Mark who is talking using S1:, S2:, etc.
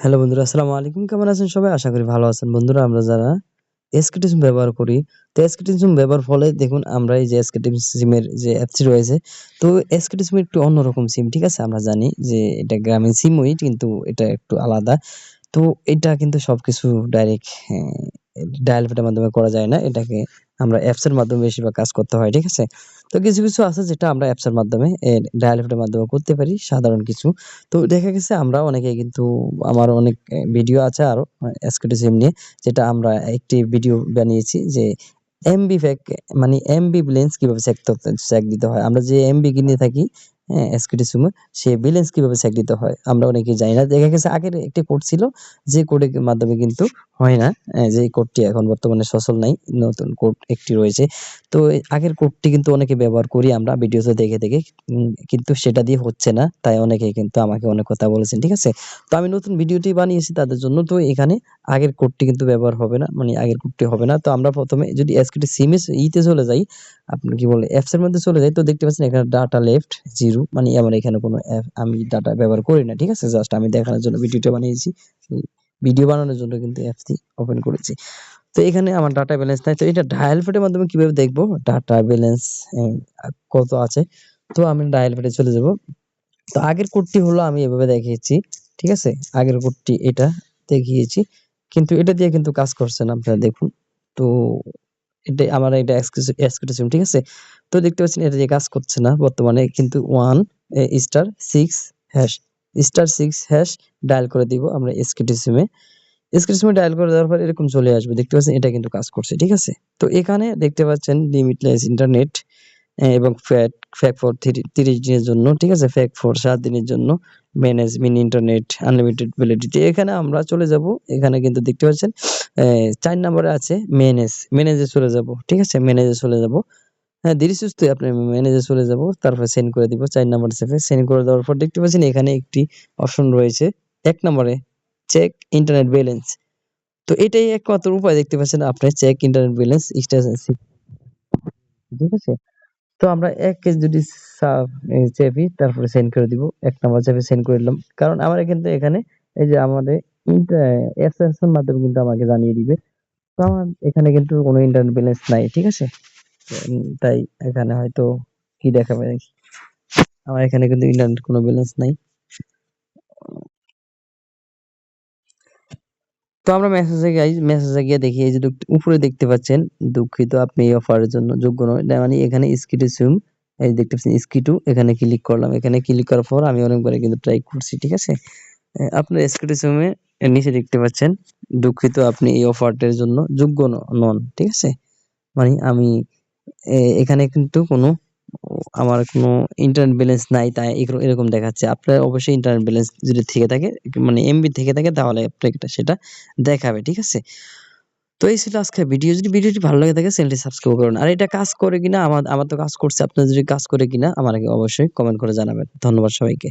S1: Hello বন্ধুরা, আসসালামু আলাইকুম। কেমন আছেন সবাই? আশা করি ভালো আছেন। বন্ধুরা, আমরা যারা এসকেটিজম ব্যবহার করি, তো এসকেটিজম ব্যবহার ফলে দেখুন আমরা এই যে এসকেটিজম সিমের যে অ্যাপসটি রয়েছে, তো এসকেটিজম একটু অন্যরকম সিম ঠিক আছে? আমরা জানি যে এটা গ্রামীণ সিমই কিন্তু এটা একটু আলাদা। তো এটা কিন্তু সবকিছু ডাইরেক্ট ডায়াল প্যাডের মাধ্যমে করা যায় না। এটাকে আমরা অ্যাপস এর মাধ্যমে বেশিরভাগ কাজ করতে হয়, ঠিক আছে? তো কিছু কিছু আছে যেটা আমরা অ্যাপস এর মাধ্যমে ডায়াল মাধ্যমে করতে পারি, সাধারণ কিছু। তো দেখা গেছে আমরা অনেকে কিন্তু, আমার অনেক ভিডিও আছে আরও এসকেটি নিয়ে, যেটা আমরা একটি ভিডিও বানিয়েছি যে এমবি ফ্যাক মানে এমবি লেন্স কীভাবে চেক করতে চেক দিতে হয়। আমরা যে এমবি কিনে থাকি হ্যাঁ এসকেটি সিমে সে ব্যালেন্স কীভাবে চেক হয়? আমরা অনেকেই জানি না। দেখা গেছে আগের একটি কোড ছিল, যে কোডের মাধ্যমে কিন্তু হয় না যে কোডটি এখন বর্তমানে সচল নাই, নতুন কোড একটি রয়েছে। তো আগের কোডটি কিন্তু অনেকে ব্যবহার করি আমরা ভিডিওতে দেখে দেখে কিন্তু সেটা দিয়ে হচ্ছে না, তাই অনেকে কিন্তু আমাকে অনেক কথা বলেছেন, ঠিক আছে? তো আমি নতুন ভিডিওটি বানিয়েছি তাদের জন্য, তো এখানে আগের কোডটি কিন্তু ব্যবহার হবে না মানে আগের কোডটি হবে না। তো আমরা প্রথমে যদি এসকেটি সিমে ইতে চলে যাই, আপনি কি বলে অ্যাপস এর মধ্যে চলে যাই, তো দেখতে পাচ্ছেন এখানে ডাটা লেফট জিরো মানে আমার এখানে কোনো অ্যাপ আমি ডাটা ব্যবহার করি না, ঠিক আছে? জাস্ট আমি দেখানোর জন্য ভিডিওটা বানিয়েছি ভিডিও বানানোর জন্য কিন্তু অ্যাপসটি ওপেন করেছি। তো এখানে আমার ডাটা ব্যালেন্স নাই, তো এটা ডায়াল প্যাডের মাধ্যমে কীভাবে দেখব? ডাটা ব্যালেন্স কত আছে? তো আমি ডায়াল প্যাডে চলে যাব। তো আগের কোডটি হলো আমি এভাবে দেখিয়েছি, ঠিক আছে? আগের কোডটি এটা দেখিয়েছি, কিন্তু এটা দিয়ে কিন্তু কাজ করছে না, আপনারা দেখুন। তো এটা আমার এটা এক্সকিউটিভ ঠিক আছে? তো দেখতে পাচ্ছেন এটা দিয়ে কাজ করছে না বর্তমানে, কিন্তু one star six hash star six hash dial করে দিব আমরা এসকিউটিভ সিমে ডায়াল করে দেওয়ার পর এরকম চলে আসবে, দেখতে পাচ্ছেন এটা কিন্তু কাজ করছে, ঠিক আছে? তো এখানে দেখতে পাচ্ছেন লিমিটলেস ইন্টারনেট এবং ফ্যাট ফ্যাক ফর তিরিশ দিনের জন্য, ঠিক আছে? ফ্যাক ফর সাত দিনের জন্য manage mini internet unlimited validity এখানে আমরা চলে যাব, এখানে কিন্তু দেখতে পাচ্ছেন চার নম্বরে আছে ম্যানেজ ম্যানেজে চলে যাব, ঠিক আছে? ম্যানেজে চলে যাব। হ্যাঁ ধীরে সুস্থ আপনি ম্যানেজে চলে যাব, তারপর সেন্ড করে দিব চার নাম্বার সেফে সেন্ড করে দেওয়ার পর দেখতে পাচ্ছেন এখানে একটি অপশন রয়েছে, এক নম্বরে চেক ইন্টারনেট ব্যালেন্স তো এটাই একমাত্র উপায় দেখতে পাচ্ছেন আপনি চেক ইন্টারনেট ব্যালেন্স ঠিক আছে? তো আমরা এক কেজি যদি চেপি তারপরে সেন্ড করে দিব, এক নাম্বার চেপে সেন্ড করে দিলাম। কারণ আমার কিন্তু এখানে এই যে আমাদের এর মাধ্যমে কিন্তু আমাকে জানিয়ে দিবে। তো আমার এখানে কিন্তু কোনো ইন্টারনেট ব্যালেন্স নাই, ঠিক আছে? তাই এখানে হয়তো কি দেখাবে? আমার এখানে কিন্তু ইন্টারনেট কোনো ব্যালেন্স নাই। তো আমরা মেসেজে গাই মেসেজে গিয়ে দেখি, এই যে উপরে দেখতে পাচ্ছেন, দুঃখিত আপনি এই অফারের জন্য, যোগ্য নয়। মানে এখানে স্কিটু সিম এই দেখতে পাচ্ছেন স্কিটু এখানে ক্লিক করলাম। এখানে ক্লিক করার পর আমি অনেকবার কিন্তু ট্রাই করছি, ঠিক আছে? আপনার স্কিটু সিমে নিচে দেখতে পাচ্ছেন, দুঃখিত আপনি এই অফারটার জন্য যোগ্য নন, ঠিক আছে? মানে আমি এখানে কিন্তু কোনো, আমার কোনো ইন্টারনেট ব্যালেন্স নাই, তাই এরকম দেখাচ্ছে। আপনার অবশ্যই ইন্টারনেট ব্যালেন্স যদি থেকে থাকে মানে এমবি থেকে থাকে, তাহলে আপনাকে সেটা দেখাবে, ঠিক আছে? তো এই ছিল আজকে ভিডিও যদি ভিডিওটি ভালো লাগে থাকে চ্যানেলটি সাবস্ক্রাইব করুন। আর এটা কাজ করে কিনা, আমার আমার তো কাজ করছে, আপনার যদি কাজ করে কিনা, আমাকে অবশ্যই কমেন্ট করে জানাবেন। ধন্যবাদ সবাইকে।